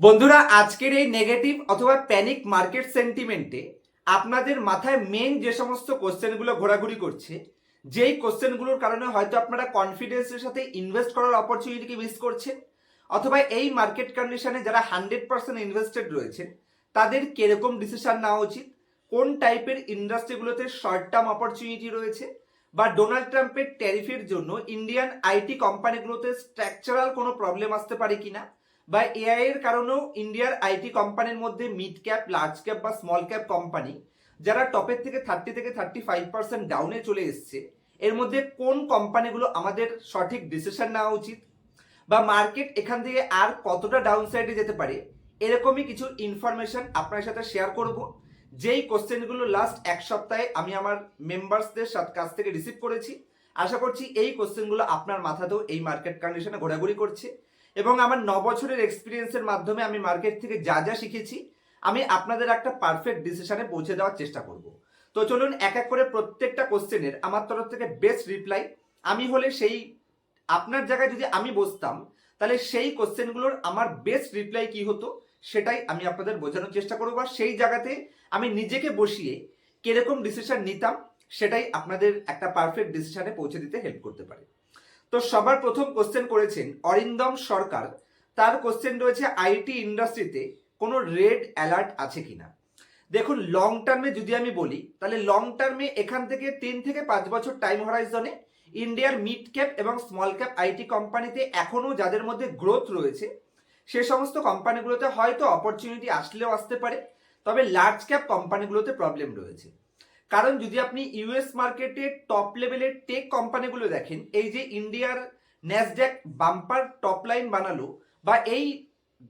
বন্ধুরা, আজকের এই নেগেটিভ অথবা প্যানিক মার্কেট সেন্টিমেন্টে আপনাদের মাথায় মেন যে সমস্ত কোশ্চেনগুলো ঘোরাঘুরি করছে, যেই কোশ্চেনগুলোর কারণে হয়তো আপনারা কনফিডেন্সের সাথে ইনভেস্ট করার অপরচুনিটিকে মিস করছেন, অথবা এই মার্কেট কন্ডিশনে যারা হান্ড্রেড পার্সেন্ট ইনভেস্টেড রয়েছেন, তাদের কীরকম ডিসিশন নেওয়া উচিত, কোন টাইপের ইন্ডাস্ট্রিগুলোতে শর্ট টার্ম অপরচুনিটি রয়েছে, বা ডোনাল্ড ট্রাম্পের ট্যারিফের জন্য ইন্ডিয়ান আইটি কোম্পানিগুলোতে স্ট্রাকচারাল কোনো প্রবলেম আসতে পারে কিনা বা এআই এর কারণেও ইন্ডিয়ার আইটি কোম্পানির মধ্যে মিড ক্যাপ লার্জ ক্যাপ বা স্মল ক্যাপ কোম্পানি যারা টপের থেকে থার্টি থেকে থার্টি ফাইভ পার্সেন্ট ডাউনে চলে এসছে, এর মধ্যে কোন কোম্পানিগুলো আমাদের সঠিক ডিসিশন নেওয়া উচিত বা মার্কেট এখান থেকে আর কতটা ডাউন সাইডে যেতে পারে, এরকমই কিছু ইনফরমেশন আপনার সাথে শেয়ার করব। যেই কোশ্চেনগুলো লাস্ট এক সপ্তাহে আমি আমার মেম্বার্সদের কাছ থেকে রিসিভ করেছি, আশা করছি এই কোশ্চেনগুলো আপনার মাথাতেও এই মার্কেট কন্ডিশনে ঘোরাঘুরি করছে। এবং আমার ন বছরের এক্সপিরিয়েন্সের মাধ্যমে আমি মার্কেট থেকে যা যা শিখেছি, আমি আপনাদের একটা পারফেক্ট ডিসিশনে পৌঁছে দেওয়ার চেষ্টা করব। তো চলুন এক এক করে প্রত্যেকটা কোশ্চেনের আমার তরফ থেকে বেস্ট রিপ্লাই আমি হলে সেই, আপনার জায়গায় যদি আমি বসতাম, তাহলে সেই কোশ্চেনগুলোর আমার বেস্ট রিপ্লাই কি হতো, সেটাই আমি আপনাদের বোঝানোর চেষ্টা করব বা সেই জায়গাতে আমি নিজেকে বসিয়ে কীরকম ডিসিশন নিতাম, সেটাই আপনাদের একটা পারফেক্ট ডিসিশনে পৌঁছে দিতে হেল্প করতে পারে। তো সবার প্রথম কোশ্চেন করেছেন অরিন্দম সরকার। তার কোশ্চেন রয়েছে আইটি ইন্ডাস্ট্রিতে কোনো রেড অ্যালার্ট আছে কিনা? দেখুন লং টার্মে যদি আমি বলি, তাহলে লং টার্মে এখান থেকে তিন থেকে পাঁচ বছর টাইম হরাইজনে ইন্ডিয়ার মিড ক্যাপ এবং স্মল ক্যাপ আইটি কোম্পানিতে এখনও যাদের মধ্যে গ্রোথ রয়েছে, সে সমস্ত কোম্পানিগুলোতে হয়তো অপরচুনিটি আসলেও আসতে পারে, তবে লার্জ ক্যাপ কোম্পানিগুলোতে প্রবলেম রয়েছে। কারণ যদি আপনি ইউএস মার্কেটে টপ লেভেলের টেক কোম্পানিগুলো দেখেন, এই যে ইন্ডিয়ার ন্যাসড্যাক বাম্পার টপ লাইন বানালো বা এই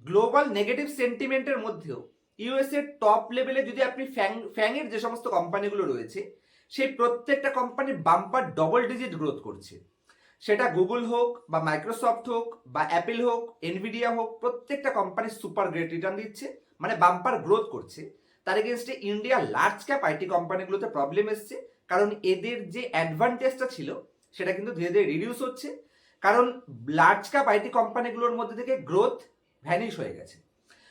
গ্লোবাল নেগেটিভ সেন্টিমেন্টের মধ্যেও ইউএস এর টপ লেভেলে যদি আপনি ফ্যাং ফ্যাংয়ের যে সমস্ত কোম্পানিগুলো রয়েছে, সেই প্রত্যেকটা company bumper double digit growth করছে। সেটা গুগল হোক বা মাইক্রোসফট হোক বা অ্যাপেল হোক এনভিডিয়া হোক, প্রত্যেকটা কোম্পানি সুপার গ্রেট রিটার্ন দিচ্ছে মানে বাম্পার গ্রোথ করছে। তার এগেনস্টে ইন্ডিয়া লার্জ ক্যাপ আইটি কোম্পানিগুলোতে প্রবলেম এসছে। কারণ এদের যে অ্যাডভান্টেজটা ছিল, সেটা কিন্তু ধীরে ধীরে রিডিউস হচ্ছে। কারণ লার্জ ক্যাপ আইটি কোম্পানিগুলোর মধ্যে থেকে গ্রোথ ভ্যানিশ হয়ে গেছে।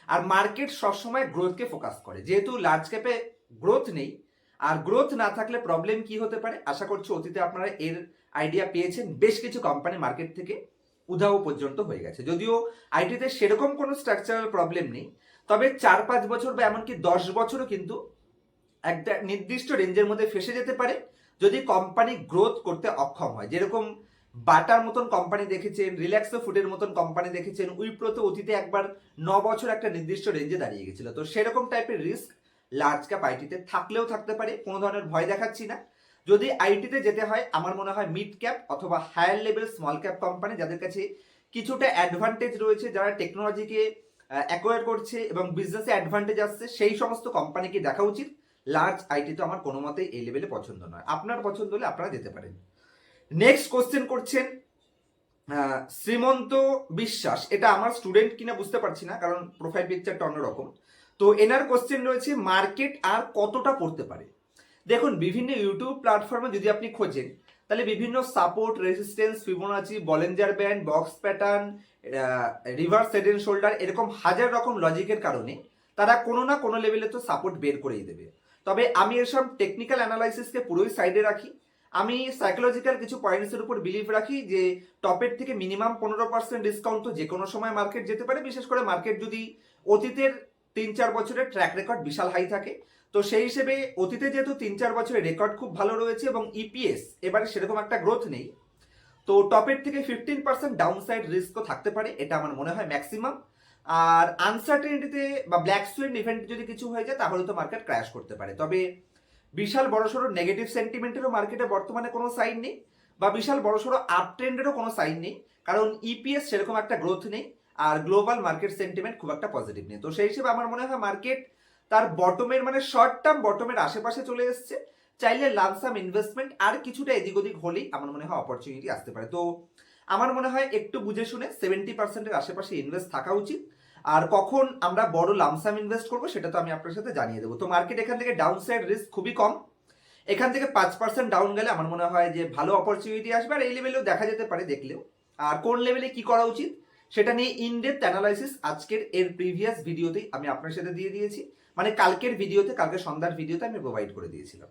আর মার্কেট সবসময় গ্রোথকে ফোকাস করে। যেহেতু লার্জ ক্যাপে গ্রোথ নেই, আর গ্রোথ না থাকলে প্রবলেম কি হতে পারে? আশা করছি অতীতে আপনারা এর আইডিয়া পেয়েছেন। বেশ কিছু কোম্পানি মার্কেট থেকে উধাও পর্যন্ত হয়ে গেছে। যদিও আইটিতে সেরকম কোনো স্ট্রাকচারাল প্রবলেম নেই তবে চার পাঁচ বছর বা এমনকি দশ বছরও কিন্তু একটা নির্দিষ্ট রেঞ্জের মধ্যে ফেসে যেতে পারে যদি কোম্পানি গ্রোথ করতে অক্ষম হয়। যেরকম বাটার মতন কোম্পানি দেখেছেন রিল্যাক্সো ফুডের মতন কোম্পানি দেখেছেন উইপ্রোতে অতীতে একবার ন বছর একটা নির্দিষ্ট রেঞ্জে দাঁড়িয়ে গেছিল। তো সেরকম টাইপের রিস্ক লার্জ ক্যাপ আইটিতে থাকলেও থাকতে পারে, কোনো ধরনের ভয় দেখাচ্ছি না। যদি আইটিতে যেতে হয়, আমার মনে হয় মিড ক্যাপ অথবা higher level small cap company যাদের কাছে কিছুটা অ্যাডভান্টেজ রয়েছে, যারা টেকনোলজিকে অ্যাকোয়ার করছে এবং বিজনেসে অ্যাডভান্টেজ আসছে, সেই সমস্ত কোম্পানিকে দেখা উচিত। লার্জ আইটি তো আমার কোনো মতেই এই লেভেলে পছন্দ নয়। আপনার পছন্দ হলে আপনারা যেতে পারেন। নেক্সট কোশ্চেন করছেন শ্রীমন্ত বিশ্বাস। এটা আমার স্টুডেন্ট কিনা বুঝতে পারছি না, কারণ প্রোফাইল পিকচারটা অন্যরকম। তো এনার কোশ্চেন রয়েছে মার্কেট আর কতটা পড়তে পারে? দেখুন, বিভিন্ন ইউটিউব প্ল্যাটফর্মে যদি আপনি খোঁজেন তাহলে বিভিন্ন support resistance Fibonacci Bollinger band box pattern reverse head and shoulder এরকম হাজার রকম লজিকের কারণে তারা কোনো না কোনো লেভেলে তো সাপোর্ট বের করেই দেবে। তবে আমি এসব টেকনিক্যাল অ্যানালাইসিসকে পুরোই সাইডে রাখি। আমি সাইকোলজিক্যাল কিছু পয়েন্টসের উপর বিলিভ রাখি যে টপের থেকে মিনিমাম পনেরো পার্সেন্ট ডিসকাউন্ট তো যে কোনো সময় মার্কেট যেতে পারে। বিশেষ করে মার্কেট যদি অতীতের তিন চার বছরের ট্র্যাক রেকর্ড বিশাল হাই থাকে তো সেই হিসেবে অতীতে যেহেতু তিন চার বছরের রেকর্ড খুব ভালো রয়েছে এবং ইপিএস এবারে সেরকম একটা গ্রোথ নেই, তো টপের থেকে ফিফটিন পার্সেন্ট ডাউন সাইড রিস্কও থাকতে পারে, এটা আমার মনে হয় ম্যাক্সিমাম আর আনসার্টেনিটিতে বা ব্ল্যাক সুইন ইভেন্ট যদি কিছু হয়ে যায়, তাহলে তো মার্কেট ক্র্যাশ করতে পারে। তবে বিশাল বড়সড় নেগেটিভ সেন্টিমেন্টেরও মার্কেটে বর্তমানে কোনো সাইন নেই, বা বিশাল বড়সড় আপ ট্রেন্ডেরও কোনো সাইন নেই, কারণ ইপিএস সেরকম একটা গ্রোথ নেই, আর গ্লোবাল মার্কেট সেন্টিমেন্ট খুব একটা পজিটিভ নেই। তো সেই হিসেবে আমার মনে হয় মার্কেট তার বটমের মানে শর্ট টার্ম বটমের আশেপাশে চলে এসছে। চাইলে লামসাম ইনভেস্টমেন্ট আর কিছুটা এদিক ওদিক হলেই আমার মনে হয় অপরচুনিটি আসতে পারে। তো আমার মনে হয় একটু বুঝে শুনে সেভেন্টি পার্সেন্টের আশেপাশে ইনভেস্ট থাকা উচিত। আর কখন আমরা বড় লামসাম ইনভেস্ট করব সেটা তো আমি আপনার সাথে জানিয়ে দেবো। তো মার্কেট এখান থেকে ডাউন সাইড রিস্ক খুবই কম। এখান থেকে পাঁচ পার্সেন্ট ডাউন গেলে আমার মনে হয় যে ভালো অপরচুনিটি আসবে। আর এই লেভেলেও দেখা যেতে পারে দেখলেও। আর কোন লেভেলে কি করা উচিত, সেটা নিয়ে ইনডেপথ অ্যানালাইসিস আজকের এর প্রিভিয়াস ভিডিওতেই আমি আপনার সাথে দিয়ে দিয়েছি। মানে কালকের ভিডিওতে কালকে সন্ধ্যার ভিডিওতে আমি প্রোভাইড করে দিয়েছিলাম।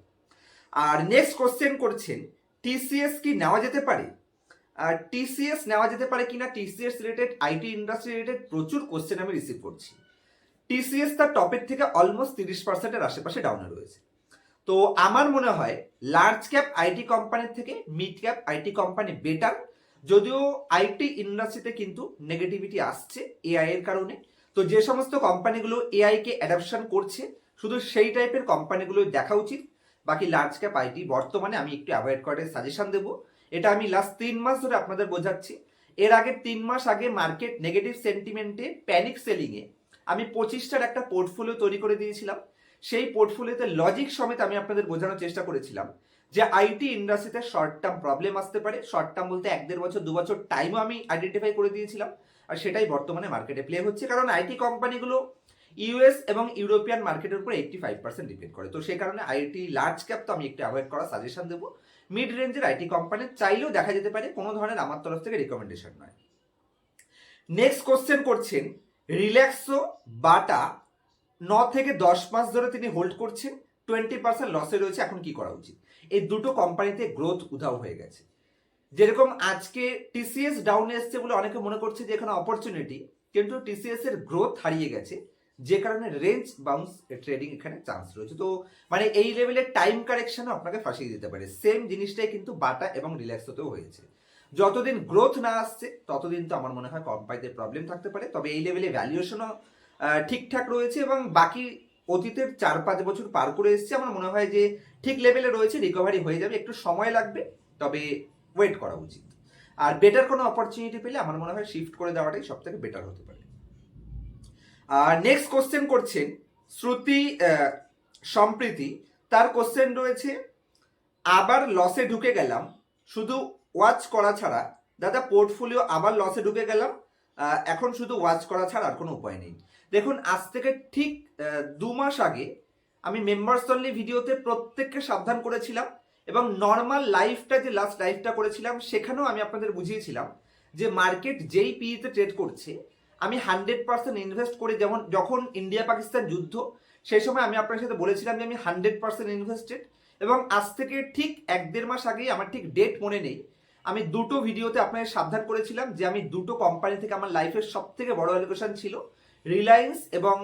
আর নেক্সট কোশ্চেন করছেন টিসিএস কি নেওয়া যেতে পারে? আর টিসিএস নেওয়া যেতে পারে কিনা TCS related IT industry related প্রচুর কোশ্চেন আমি রিসিভ করছি। টিসিএস তার টপিক থেকে অলমোস্ট তিরিশ পার্সেন্টের আশেপাশে ডাউনে রয়েছে। তো আমার মনে হয় লার্জ ক্যাপ আইটি কোম্পানির থেকে mid cap IT company better যদিও আইটি ইন্ডাস্ট্রিতে কিন্তু নেগেটিভিটি আসছে এআই এর কারণে। তো যে সমস্ত কোম্পানিগুলো এআই কে অ্যাডাপশন করছে, শুধু সেই টাইপের কোম্পানিগুলো দেখা উচিত। বাকি লার্জ ক্যাপ আইটি বর্তমানে আমি একটু অ্যাভয়েড করার সাজেশন দেবো। এটা আমি লাস্ট তিন মাস ধরে আপনাদের বোঝাচ্ছি। এর আগে তিন মাস আগে মার্কেট নেগেটিভ সেন্টিমেন্টে প্যানিক সেলিংয়ে আমি পঁচিশটার একটা পোর্টফোলিও তৈরি করে দিয়েছিলাম। সেই পোর্টফোলিওতে লজিক সমেত আমি আপনাদের বোঝানোর চেষ্টা করেছিলাম যে আইটি ইন্ডাস্ট্রিতে শর্ট টার্ম প্রবলেম আসতে পারে। শর্ট টার্ম বলতে এক দেড় বছর, দু বছর টাইমও আমি আইডেন্টিফাই করে দিয়েছিলাম। আর সেটাই বর্তমানে মার্কেটে প্লে হচ্ছে। কারণ আইটি কোম্পানিগুলো ইউএস এবং ইউরোপিয়ান মার্কেটের উপর এইটটি ফাইভ পার্সেন্ট ডিপেন্ড করে। তো সেই কারণে আইটি লার্জ ক্যাপ তো আমি একটু অ্যাভয়েড করার সাজেশন দেবো। মিড রেঞ্জের আইটি কোম্পানি চাইলেও দেখা যেতে পারে, কোনো ধরনের আমার তরফ থেকে রিকমেন্ডেশন নয়। নেক্সট কোশ্চেন করছেন রিল্যাক্সো বাটা ন থেকে দশ মাস ধরে তিনি হোল্ড করছেন টোয়েন্টি পার্সেন্ট লসে রয়েছে, এখন কি করা উচিত? এই দুটো কোম্পানিতে গ্রোথ উধাও হয়ে গেছে। যেরকম আজকে টিসিএস ডাউন এসছে বলে অনেকে মনে করছে যে এখানে অপরচুনিটি কিন্তু টিসিএস এর গ্রোথ হারিয়ে গেছে, যে কারণে রেঞ্জ বাউন্স ট্রেডিং এখানে চান্স রয়েছে। তো মানে এই লেভেলের টাইম কারেকশনও আপনাকে ফাঁসিয়ে দিতে পারে। সেম জিনিসটাই কিন্তু বাটা এবং রিল্যাক্সোতেও হয়েছে। যতদিন গ্রোথ না আসছে, ততদিন তো আমার মনে হয় কোম্পানিতে প্রবলেম থাকতে পারে। তবে এই লেভেলে ভ্যালুয়েশনও ঠিকঠাক রয়েছে এবং বাকি অতীতের চার পাঁচ বছর পার করে এসছে। আমার মনে হয় যে ঠিক লেভেলে রয়েছে রিকভারি হয়ে যাবে। একটু সময় লাগবে, তবে ওয়েট করা উচিত। আর বেটার কোনো অপরচুনিটি পেলে আমার মনে হয় শিফট করে দেওয়াটাই সব থেকে বেটার হতে পারে। আর নেক্সট কোশ্চেন করছেন শ্রুতি সম্প্রীতি। তার কোশ্চেন রয়েছে, আবার লসে ঢুকে গেলাম, শুধু ওয়াচ করা ছাড়া। দাদা পোর্টফোলিও আবার লসে ঢুকে গেলাম এখন শুধু ওয়াচ করা ছাড়া আর কোনো উপায় নেই। দেখুন, আজ থেকে ঠিক দু মাস আগে আমি মেম্বার্স অনলি ভিডিওতে প্রত্যেককে সাবধান করেছিলাম এবং নর্মাল লাইফটা যে লাস্ট লাইফটা করেছিলাম, সেখানেও আমি আপনাদের বুঝিয়েছিলাম যে মার্কেট যেই পিতে ট্রেড করছে, আমি হান্ড্রেড পার্সেন্ট ইনভেস্ট করে যেমন, যখন ইন্ডিয়া পাকিস্তান যুদ্ধ, সেই সময় আমি আপনার সাথে বলেছিলাম যে আমি হান্ড্রেড পার্সেন্ট ইনভেস্টেড এবং আজ থেকে ঠিক এক দেড় মাস আগেই আমার ঠিক ডেট মনে নেই, আমি দুটো ভিডিওতে আপনাদের সাবধান করেছিলাম যে আমি দুটো কোম্পানি থেকে আমার লাইফের সব থেকে বড় অ্যালোকেশন ছিল রিলায়েন্স এবং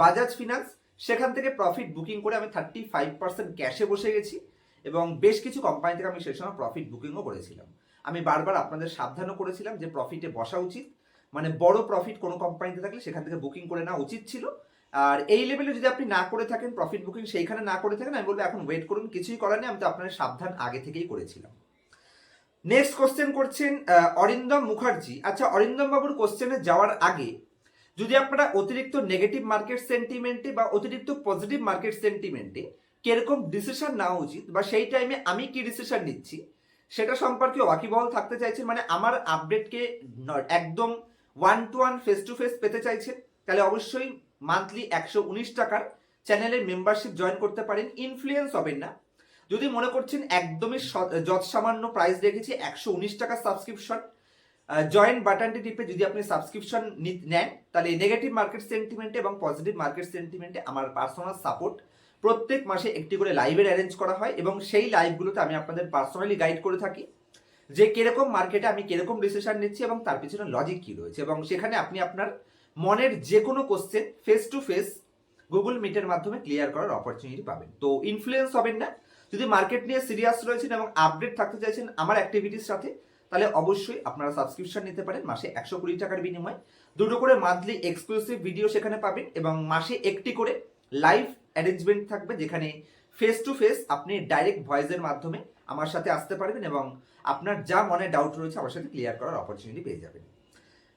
বাজাজ ফিনান্স সেখান থেকে প্রফিট বুকিং করে আমি থার্টি ফাইভ পার্সেন্ট ক্যাশে বসে গেছি। এবং বেশ কিছু কোম্পানি থেকে আমি সেই সময় প্রফিট বুকিংও করেছিলাম। আমি বারবার আপনাদের সাবধানও করেছিলাম যে প্রফিটে বসা উচিত। মানে বড় প্রফিট কোনো কোম্পানিতে থাকলে সেখান থেকে বুকিং করে নেওয়া উচিত ছিল। আর এই লেভেলে যদি আপনি না করে থাকেন প্রফিট বুকিং সেইখানে না করে থাকেন, আমি বলব এখন ওয়েট করুন, কিছুই করার নেই, আমি তো আপনার সাবধান আগে থেকেই করেছিলাম। নেক্সট কোশ্চেন করছেন অরিন্দম মুখার্জি। আচ্ছা অরিন্দম বাবুর কোশ্চেনে যাওয়ার আগে যদি আপনারা অতিরিক্ত নেগেটিভ মার্কেট সেন্টিমেন্টে বা অতিরিক্ত পজিটিভ মার্কেট সেন্টিমেন্টে কীরকম ডিসিশন নেওয়া উচিত বা সেই টাইমে আমি কি ডিসিশন নিচ্ছি, সেটা সম্পর্কে ওয়াকিবহল থাকতে চাইছেন মানে আমার আপডেটকে একদম one to one face to face পেতে চাইছেন, তাহলে অবশ্যই মান্থলি একশো উনিশ টাকার চ্যানেলের মেম্বারশিপ জয়েন করতে পারেন ইনফ্লুয়েন্স হবেন না। যদি মনে করছেন একদমই যৎ সামান্য প্রাইস রেখেছি, একশো উনিশ টাকার সাবস্ক্রিপশন জয়েন্ট বাটনটি টিপে যদি আপনি সাবস্ক্রিপশন নেন, তাহলে নেগেটিভ মার্কেট সেন্টিমেন্টে এবং পজিটিভ মার্কেট সেন্টিমেন্টে আমার পার্সোনাল সাপোর্ট প্রত্যেক মাসে একটি করে লাইভের অ্যারেঞ্জ করা হয় এবং সেই লাইভগুলোতে আমি আপনাদের পার্সোনালি গাইড করে থাকি যে কীরকম মার্কেটে আমি কীরকম ডিসিশন নিচ্ছি এবং তার পিছনে লজিক কী রয়েছে এবং সেখানে আপনি আপনার মনের যে কোনো question face to face Google মিটের মাধ্যমে ক্লিয়ার করার অপরচুনিটি পাবেন। তো ইনফ্লুয়েন্স হবেন না। যদি মার্কেট নিয়ে সিরিয়াস রয়েছেন এবং আপডেট থাকতে চাইছেন আমার অ্যাক্টিভিটির সাথে, তাহলে অবশ্যই আপনারা সাবস্ক্রিপশন নিতে পারেন। মাসে একশো কুড়ি টাকার বিনিময়ে। দুটো করে মান্থলি এক্সক্লুসিভ ভিডিও সেখানে পাবেন এবং মাসে একটি করে লাইভ অ্যারেঞ্জমেন্ট থাকবে যেখানে ফেস টু ফেস আপনি ডাইরেক্ট ভয়েসের মাধ্যমে আমার সাথে আসতে পারবেন এবং আপনার যা মনে ডাউট রয়েছে আমার সাথে ক্লিয়ার করার অপরচুনিটি পেয়ে যাবেন।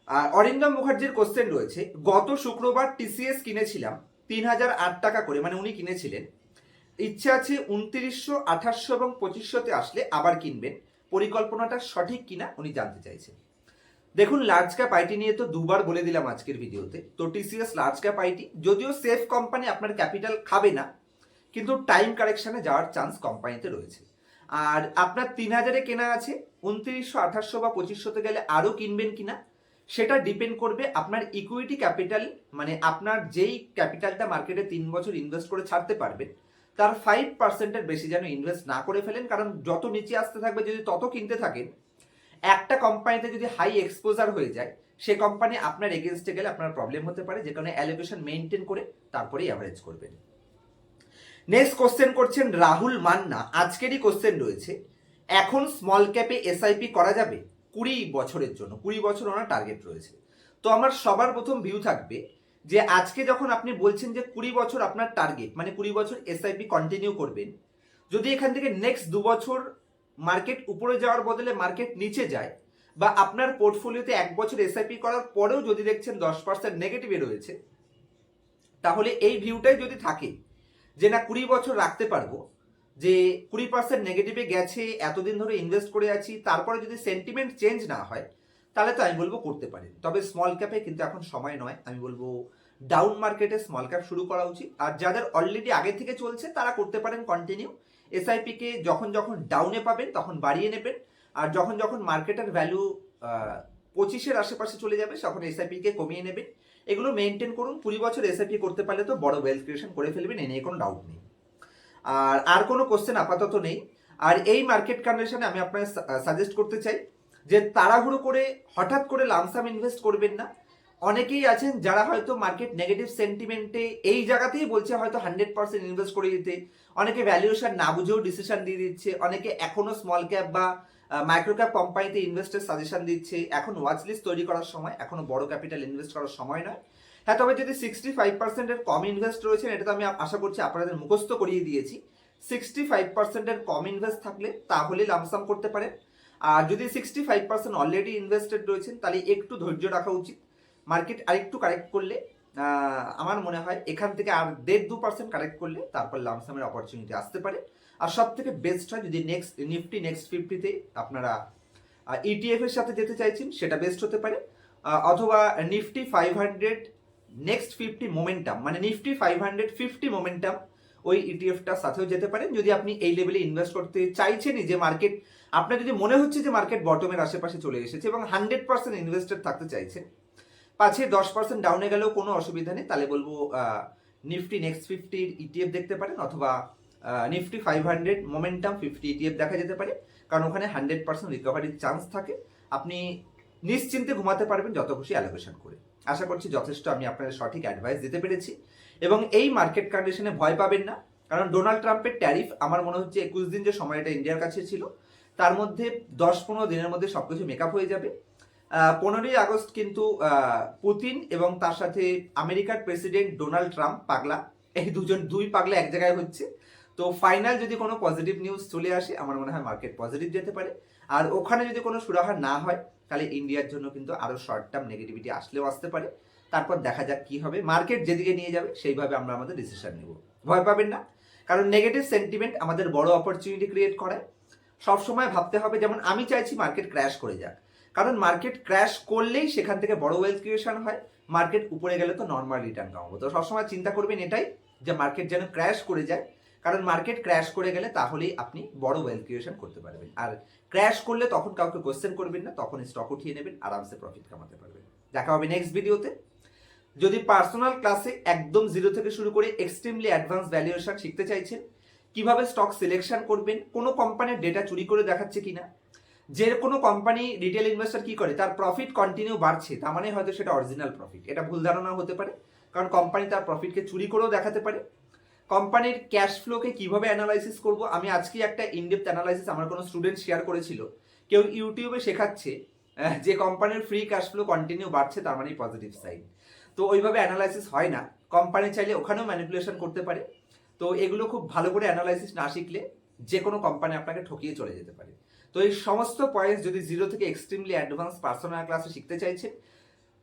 আর অরিন্দম মুখার্জির কোশ্চেন রয়েছে, গত শুক্রবার টিসিএস কিনেছিলাম তিন হাজার আট টাকা করে মানে উনি কিনেছিলেন। ইচ্ছে আছে উনত্রিশশো, আঠাশশো এবং পঁচিশশোতে আসলে আবার কিনবেন। পরিকল্পনাটা সঠিক কিনা উনি জানতে চাইছেন। দেখুন লার্জ ক্যাপ আইটি নিয়ে তো দুবার বলে দিলাম আজকের ভিডিওতে। তো টিসিএস লার্জ ক্যাপ আইটি যদিও সেফ কোম্পানি আপনার ক্যাপিটাল খাবে না, কিন্তু টাইম কারেকশনে যাওয়ার চান্স কোম্পানিতে রয়েছে। আর আপনার তিন হাজারে কেনা আছে, উনত্রিশশো, আঠাশশো বা পঁচিশশোতে গেলে আরও কিনবেন কিনা, সেটা ডিপেন্ড করবে আপনার ইকুইটি ক্যাপিটাল মানে আপনার যেই ক্যাপিটালটা মার্কেটে তিন বছর ইনভেস্ট করে ছাড়তে পারবেন, তার ফাইভ পার্সেন্টের বেশি যেন ইনভেস্ট না করে ফেলেন। কারণ যত নিচে আসতে থাকবে, যদি তত কিনতে থাকেন একটা কোম্পানিতে যদি হাই এক্সপোজার হয়ে যায়, সে কোম্পানি আপনার এগেনস্টে গেলে আপনার প্রবলেম হতে পারে, যে কারণে অ্যালোকেশন মেনটেন করে তারপরেই অ্যাভারেজ করবেন। নেক্সট কোশ্চেন করছেন রাহুল মান্না। আজকেরই কোশ্চেন রয়েছে, এখন স্মল ক্যাপে এসআইপি করা যাবে? কুড়ি বছরের জন্য, কুড়ি বছর ওনার টার্গেট রয়েছে। তো আমার সবার প্রথম ভিউ থাকবে যে আজকে যখন আপনি বলছেন যে কুড়ি বছর আপনার টার্গেট মানে কুড়ি বছর এসআইপি কন্টিনিউ করবেন, যদি এখান থেকে নেক্সট দু বছর মার্কেট উপরে যাওয়ার বদলে মার্কেট নিচে যায় বা আপনার পোর্টফোলিওতে এক বছর এসআইপি করার পরেও যদি দেখছেন দশ পার্সেন্ট নেগেটিভে রয়েছে, তাহলে এই ভিউটাই যদি থাকে যে না কুড়ি বছর রাখতে পারব, যে কুড়ি পার্সেন্ট নেগেটিভে গেছে, এতদিন ধরে ইনভেস্ট করে আছি, তারপরে যদি সেন্টিমেন্ট চেঞ্জ না হয়, তাহলে তো আমি বলব করতে পারেন। তবে স্মল ক্যাপে কিন্তু এখন সময় নয়, আমি বলব ডাউন মার্কেটে স্মল ক্যাপ শুরু করা উচিত। আর যাদের অলরেডি আগে থেকে চলছে, তারা করতে পারেন কন্টিনিউ এসআইপি কে যখন যখন ডাউনে পাবেন, তখন বাড়িয়ে নেবেন। আর যখন যখন মার্কেটের ভ্যালু পঁচিশের আশেপাশে চলে যাবে, তখন এসআইপি কে কমিয়ে নেবেন। এগুলো মেনটেন করুন। কুড়ি বছর এসআইপি করতে পারলে তো বড় ওয়েলথ ক্রিয়েশন করে ফেলবেন, এ নিয়ে কোনো ডাউট নেই। আর আর কোনো কোশ্চেন আপাতত নেই। আর এই মার্কেট কন্ডিশনে আমি আপনার সাজেস্ট করতে চাই যে তাড়াহুড়ো করে, হঠাৎ করে লামসাম ইনভেস্ট করবেন না। অনেকেই আছেন যারা হয়তো মার্কেট নেগেটিভ সেন্টিমেন্টে এই জায়গাতেই বলছে হয়তো হান্ড্রেড পার্সেন্ট ইনভেস্ট করে দিতে। অনেকে ভ্যালুয়েশন না বুঝেও ডিসিশন দিয়ে দিচ্ছে। অনেকে এখনও স্মল ক্যাপ বা মাইক্রো ক্যাপ কোম্পানিতে ইনভেস্টের সাজেশন দিচ্ছে। এখন ওয়াচ লিস্ট তৈরি করার সময়, এখনও বড় ক্যাপিটাল ইনভেস্ট করার সময় নয়। হ্যাঁ তবে যদি সিক্সটি ফাইভ পার্সেন্টের কম ইনভেস্ট রয়েছেন, এটা তো আমি আশা করছি আপনাদের মুখস্থ করিয়ে দিয়েছি। সিক্সটি ফাইভ পার্সেন্টের কম ইনভেস্ট থাকলে তাহলে লামসাম করতে পারেন। আর যদি sixty five percent already invested রয়েছেন, তাহলে একটু ধৈর্য রাখা উচিত। মার্কেট আরেকটু কারেক্ট করলে আমার মনে হয় এখান থেকে আর দেড় দু পার্সেন্ট কারেক্ট করলে তারপর লামসামের অপরচুনিটি আসতে পারে। আর সব থেকে বেস্ট হয় যদি নেক্সট নিফটি নেক্সট ফিফটিতে আপনারা ইটিএফ এর সাথে যেতে চাইছেন, সেটা বেস্ট হতে পারে। অথবা Nifty five hundred next fifty momentum মানে Nifty five hundred fifty momentum ওই ইটিএফটার সাথেও যেতে পারেন যদি আপনি এই লেভেলে ইনভেস্ট করতে চাইছেনই যে মার্কেট আপনার যদি মনে হচ্ছে যে মার্কেট বটমের আশেপাশে চলে এসেছে এবং হান্ড্রেড পার্সেন্ট ইনভেস্টেড থাকতে চাইছেন পাঁচে দশ পার্সেন্ট ডাউনে গেলেও কোনো অসুবিধা নেই। তাহলে বলব নিফটি নেক্সট ফিফটির ইটিএফ দেখতে পারেন অথবা Nifty five hundred momentum fifty ETF দেখা যেতে পারে। কারণ ওখানে হান্ড্রেড পার্সেন্ট রিকভারির চান্স থাকে। আপনি নিশ্চিন্তে ঘুমাতে পারবেন যত খুশি অ্যালোকেশন করে। আশা করছি যথেষ্ট আমি আপনাদের সঠিক অ্যাডভাইস দিতে পেরেছি। এবং এই মার্কেট কন্ডিশনে ভয় পাবেন না। কারণ ডোনাল্ড ট্রাম্পের ট্যারিফ আমার মনে হচ্ছে একুশ দিন যে সময়টা ইন্ডিয়ার কাছে ছিল, তার মধ্যে দশ পনেরো দিনের মধ্যে সবকিছু মেকআপ হয়ে যাবে। পনেরোই আগস্ট কিন্তু পুতিন এবং তার সাথে আমেরিকার প্রেসিডেন্ট ডোনাল্ড ট্রাম্প পাগলা। এই দুজন দুই পাগলা এক জায়গায় হচ্ছে। তো ফাইনাল যদি কোনো পজিটিভ নিউজ চলে আসে, আমার মনে হয় মার্কেট পজিটিভ যেতে পারে। আর ওখানে যদি কোনো সুরাহা না হয়, তাহলে ইন্ডিয়ার জন্য কিন্তু আরও শর্ট টার্ম নেগেটিভিটি আসলেও আসতে পারে। তারপর দেখা যাক কি হবে। মার্কেট যেদিকে নিয়ে যাবে, সেইভাবে আমরা আমাদের ডিসিশন নেব। ভয় পাবেন না। কারণ নেগেটিভ সেন্টিমেন্ট আমাদের বড় অপরচুনিটি ক্রিয়েট করে সবসময় ভাবতে হবে, যেমন আমি চাইছি মার্কেট ক্র্যাশ করে যাক। কারণ মার্কেট ক্র্যাশ করলেই সেখান থেকে বড় ওয়েলথ ক্রিয়েশন হয় মার্কেট উপরে গেলে তো নর্মাল রিটার্ন কামাবো। তো সবসময় চিন্তা করবেন এটাই, যে মার্কেট যেন ক্র্যাশ করে যায়। কারণ মার্কেট ক্র্যাশ করে গেলে তাহলেই আপনি বড় ওয়েলথ ক্রিয়েশন করতে পারবেন। আর ক্র্যাশ করলে তখন কাউকে কোয়েশ্চেন করবেন না, তখন স্টক উঠিয়ে নেবেন, আরামসে প্রফিট কামাতে পারবেন। দেখা হবে নেক্সট ভিডিওতে যদি পার্সোনাল ক্লাসে একদম জিরো থেকে শুরু করে এক্সট্রিমলি অ্যাডভান্স ভ্যালুয়েশন শিখতে চাইছেন, কীভাবে স্টক সিলেকশন করবেন, কোনো কোম্পানির ডেটা চুরি করে দেখাচ্ছে কিনা যে কোনো কোম্পানি রিটেল ইনভেস্টার কি করে, তার প্রফিট কন্টিনিউ বাড়ছে, তার মানে হয়তো সেটা অরিজিনাল প্রফিট এটা ভুল ধারণা হতে পারে, কারণ কোম্পানি তার প্রফিটকে চুরি করেও দেখাতে পারে। কোম্পানির ক্যাশ ফ্লোকে কীভাবে অ্যানালাইসিস করব, আমি আজকে একটা ইনডেপথ অ্যানালাইসিস আমার কোনো স্টুডেন্ট শেয়ার করেছিল। কেউ ইউটিউবে শেখাচ্ছে যে কোম্পানির ফ্রি ক্যাশ ফ্লো কন্টিনিউ বাড়ছে, তার মানে পজিটিভ সাইড তো ওইভাবে অ্যানালাইসিস হয় না। কোম্পানি চাইলে ওখানেও ম্যানিপুলেশন করতে পারে। তো এগুলো খুব ভালো করে অ্যানালাইসিস না শিখলে যে কোনো কোম্পানি আপনাকে ঠকিয়ে চলে যেতে পারে। তো এই সমস্ত পয়েন্টস যদি জিরো থেকে এক্সট্রিমলি অ্যাডভান্স পার্সোনাল ক্লাসে শিখতে চাইছেন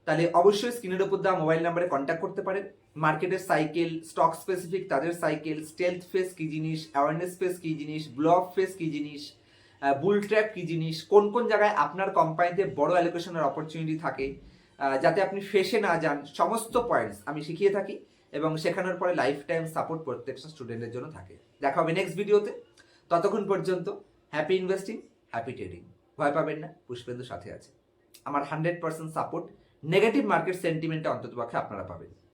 তাহলে অবশ্যই স্ক্রিনের উপর দেওয়া মোবাইল নাম্বারে কন্ট্যাক্ট করতে পারেন। মার্কেটের সাইকেল স্টক স্পেসিফিক তাদের সাইকেল স্টেলথ ফেস কী জিনিস অ্যাওয়ারনেস ফেস কী জিনিস ব্লক ফেস কী জিনিস বুল ট্র্যাপ কী জিনিস, কোন কোন জায়গায় আপনার কোম্পানিতে বড় অ্যালোকেশনের অপরচুনিটি থাকে যাতে আপনি ফেসে না যান, সমস্ত পয়েন্টস আমি শিখিয়ে থাকি এবং শেখানোর পরে লাইফ টাইম সাপোর্ট প্রত্যেকটা স্টুডেন্টের জন্য থাকে। দেখা হবে নেক্সট ভিডিওতে ততক্ষণ পর্যন্ত হ্যাপি ইনভেস্টিং হ্যাপি ট্রেডিং ভয় পাবেন না, পুষ্পেন্দু সাথে আছে। আমার hundred percent support negative market সেন্টিমেন্টে অন্ততপক্ষে আপনারা পাবেন।